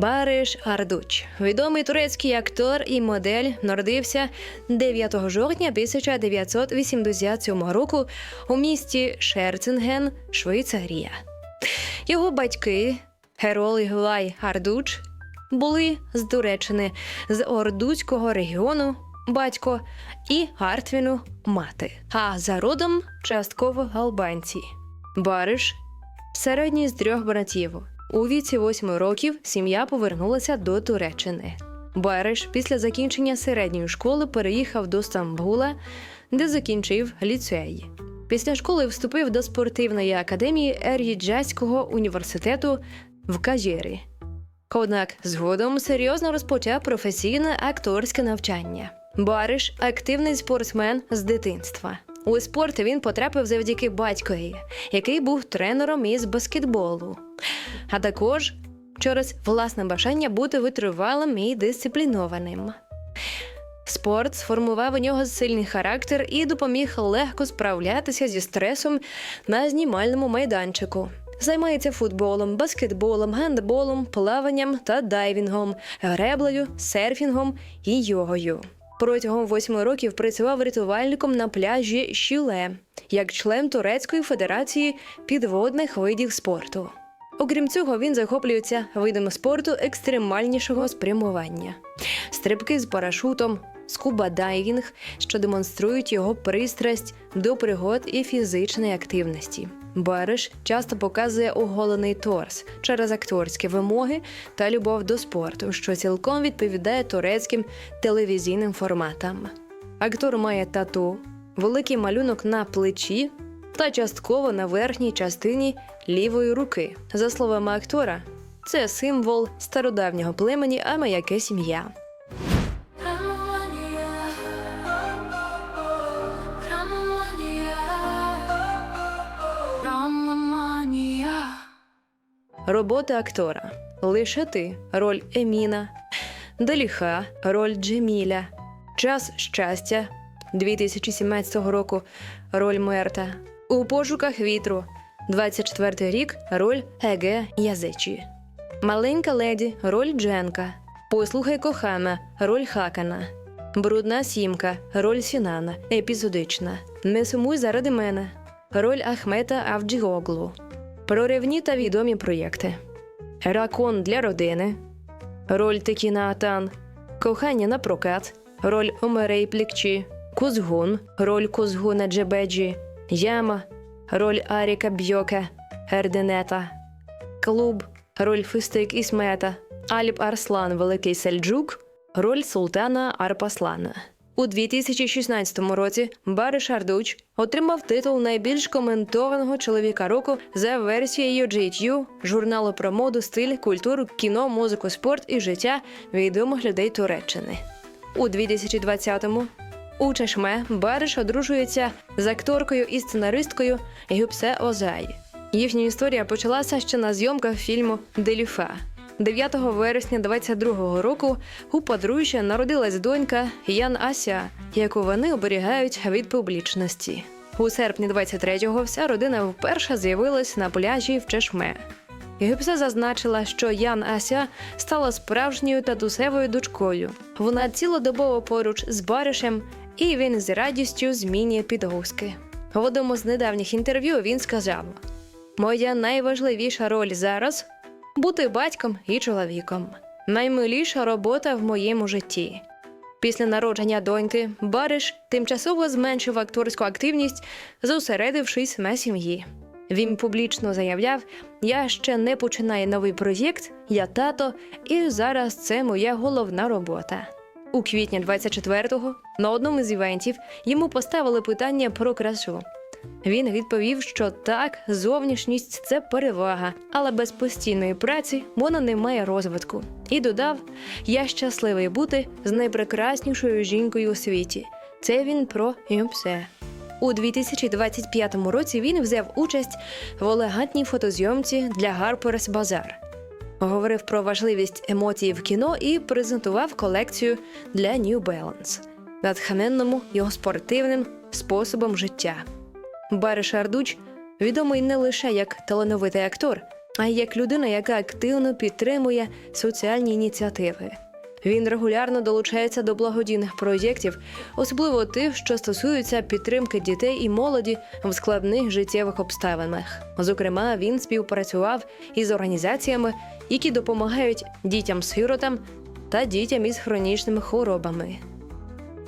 Бариш Ардуч, відомий турецький актор і модель, народився 9 жовтня 1987 року у місті Шерцинген, Швейцарія. Його батьки Герол і Глай Ардуч були з Туреччини, з Ордуцького регіону батько і Артвіну мати, а за родом частково албанці. Бариш середній з трьох братів. У віці восьми років сім'я повернулася до Туреччини. Бариш після закінчення середньої школи переїхав до Стамбула, де закінчив ліцей. Після школи вступив до спортивної академії Ер'їджаського університету в Кажері. Однак згодом серйозно розпочав професійне акторське навчання. Бариш активний спортсмен з дитинства. У спорт він потрапив завдяки батькові, який був тренером із баскетболу, а також через власне бажання бути витривалим і дисциплінованим. Спорт сформував у нього сильний характер і допоміг легко справлятися зі стресом на знімальному майданчику. Займається футболом, баскетболом, гандболом, плаванням та дайвінгом, греблею, серфінгом і йогою. Протягом восьми років працював рятувальником на пляжі Щіле як член Турецької федерації підводних видів спорту. Окрім цього, він захоплюється видами спорту екстремальнішого спрямування, стрибки з парашутом, скуба-дайвінг, що демонструють його пристрасть до пригод і фізичної активності. Бариш часто показує оголений торс через акторські вимоги та любов до спорту, що цілком відповідає турецьким телевізійним форматам. Актор має тату, великий малюнок на плечі та частково на верхній частині лівої руки. За словами актора, це символ стародавнього племені Амаяке сім'я. Робота актора лише ти роль Еміна, Даліха роль Джеміля, Час щастя 2017 року роль Мерта. У пошуках вітру 24 рік роль Еге Язичі. Маленька леді роль Дженка. Послухай кохана роль Хакана. Брудна сімка роль Сінана. Епізодична. Не сумуй заради мене. Роль Ахмета Авджіоглу. Проривні та відомі проєкти. Ракон для родини. Роль Текіна Атан. Кохання на прокат. Роль Омерей Плікчі. Кузгун. Роль Кузгуна Джебеджі. Яма. Роль Аріка Бьоке. Ерденета. Клуб. Роль Фистик Ісмета. Аліп Арслан Великий Сельджук. Роль Султана Арпаслана. У 2016 році Бариш Ардуч отримав титул найбільш коментованого чоловіка року за версією GQ, журналу про моду, стиль, культуру, кіно, музику, спорт і життя відомих людей Туреччини. У 2020-му у Чешме Бариш одружується з акторкою і сценаристкою Гюпсе Озай. Їхня історія почалася ще на зйомках фільму Деліфа. 9 вересня 22-го року у подружжя народилась донька Ян Ася, яку вони оберігають від публічності. У серпні 23-го вся родина вперше з'явилась на пляжі в Чешме. Гіпсе зазначила, що Ян Ася стала справжньою татусевою дочкою. Вона цілодобово поруч з баришем, і він з радістю змінює підгузки. В одному з недавніх інтерв'ю він сказав: Моя найважливіша роль зараз бути батьком і чоловіком. Наймиліша робота в моєму житті. Після народження доньки Бариш тимчасово зменшив акторську активність, зосередившись на сім'ї. Він публічно заявляв: Я ще не починаю новий проєкт, я тато, і зараз це моя головна робота. У квітні 24-го на одному з івентів йому поставили питання про красу. Він відповів, що так, зовнішність це перевага, але без постійної праці вона не має розвитку. І додав: Я щасливий бути з найпрекраснішою жінкою у світі. Це він про Юпсе. У 2025 році він взяв участь в елегантній фотозйомці для Harper's Bazaar. Говорив про важливість емоцій в кіно і презентував колекцію для New Balance, натхненному його спортивним способом життя. Бариш Ардуч відомий не лише як талановитий актор, а й як людина, яка активно підтримує соціальні ініціативи. Він регулярно долучається до благодійних проєктів, особливо тих, що стосуються підтримки дітей і молоді в складних життєвих обставинах. Зокрема, він співпрацював із організаціями, які допомагають дітям-сиротам та дітям із хронічними хворобами.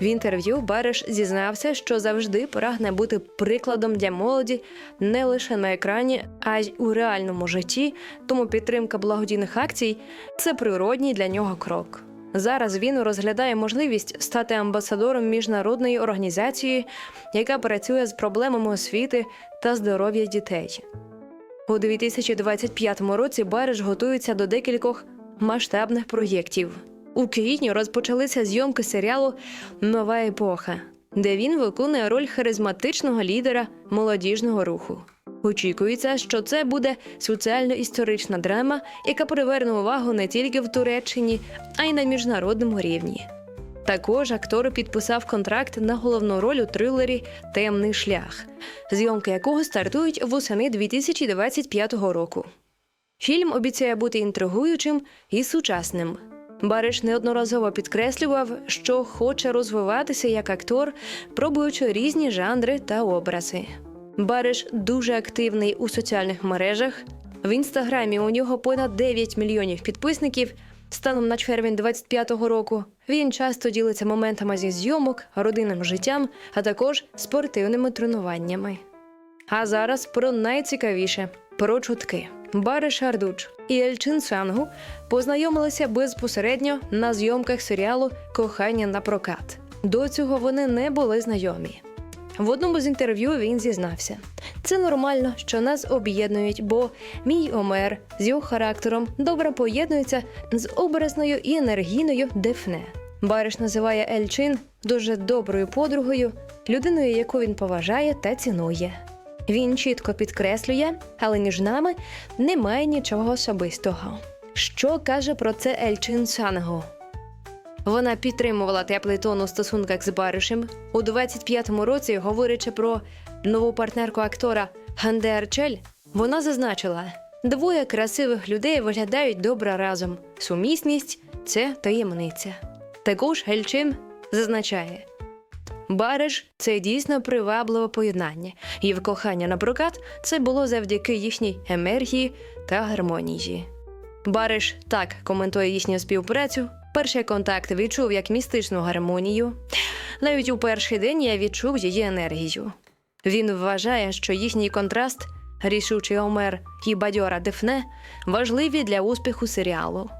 В інтерв'ю Бариш зізнався, що завжди прагне бути прикладом для молоді не лише на екрані, а й у реальному житті. Тому підтримка благодійних акцій це природній для нього крок. Зараз він розглядає можливість стати амбасадором міжнародної організації, яка працює з проблемами освіти та здоров'я дітей. У 2025 році Бариш готується до декількох масштабних проєктів. У квітні розпочалися зйомки серіалу Нова епоха, де він виконує роль харизматичного лідера молодіжного руху. Очікується, що це буде соціально-історична драма, яка приверне увагу не тільки в Туреччині, а й на міжнародному рівні. Також актор підписав контракт на головну роль у трилері Темний шлях, зйомки якого стартують восени 2025 року. Фільм обіцяє бути інтригуючим і сучасним. Бариш неодноразово підкреслював, що хоче розвиватися як актор, пробуючи різні жанри та образи. Бариш дуже активний у соціальних мережах. В інстаграмі у нього понад 9 мільйонів підписників. Станом на червень 25-го року він часто ділиться моментами зі зйомок, родинним життям, а також спортивними тренуваннями. А зараз про найцікавіше про чутки. Бариш Ардуч і Ельчин Сангу познайомилися безпосередньо на зйомках серіалу Кохання на прокат. До цього вони не були знайомі. В одному з інтерв'ю він зізнався: це нормально, що нас об'єднують, бо мій Омер з його характером добре поєднується з образною і енергійною Дефне. Бариш називає Ельчин дуже доброю подругою, людиною, яку він поважає та цінує. Він чітко підкреслює, але між нами немає нічого особистого. Що каже про це Ельчин Санго? Вона підтримувала теплий тон у стосунках з Баришем у 25-му році, говорячи про нову партнерку актора Ханде Арчель. Вона зазначила: двоє красивих людей виглядають добре разом. Сумісність це таємниця. Також Ельчин зазначає. Бариш це дійсно привабливе поєднання, і в кохання на прокат це було завдяки їхній енергії та гармонії. Бариш так коментує їхню співпрацю. Перший контакт відчув як містичну гармонію. Навіть у перший день я відчув її енергію. Він вважає, що їхній контраст, рішучий Омер і бадьора Дефне, важливі для успіху серіалу.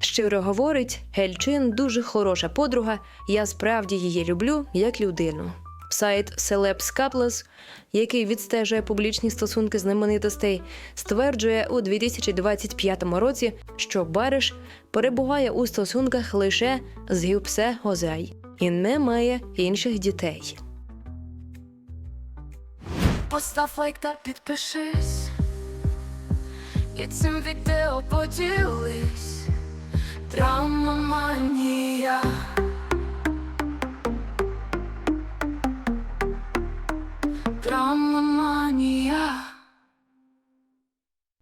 Щиро говорить, Ельчин дуже хороша подруга, я справді її люблю як людину. Сайт Celebs Couples, який відстежує публічні стосунки знаменитостей, стверджує у 2025 році, що Бариш перебуває у стосунках лише з Гюпсе Гозай і не має інших дітей. Постав лайк та підпишись. І цим відео поділись. Травмоманія Травмоманія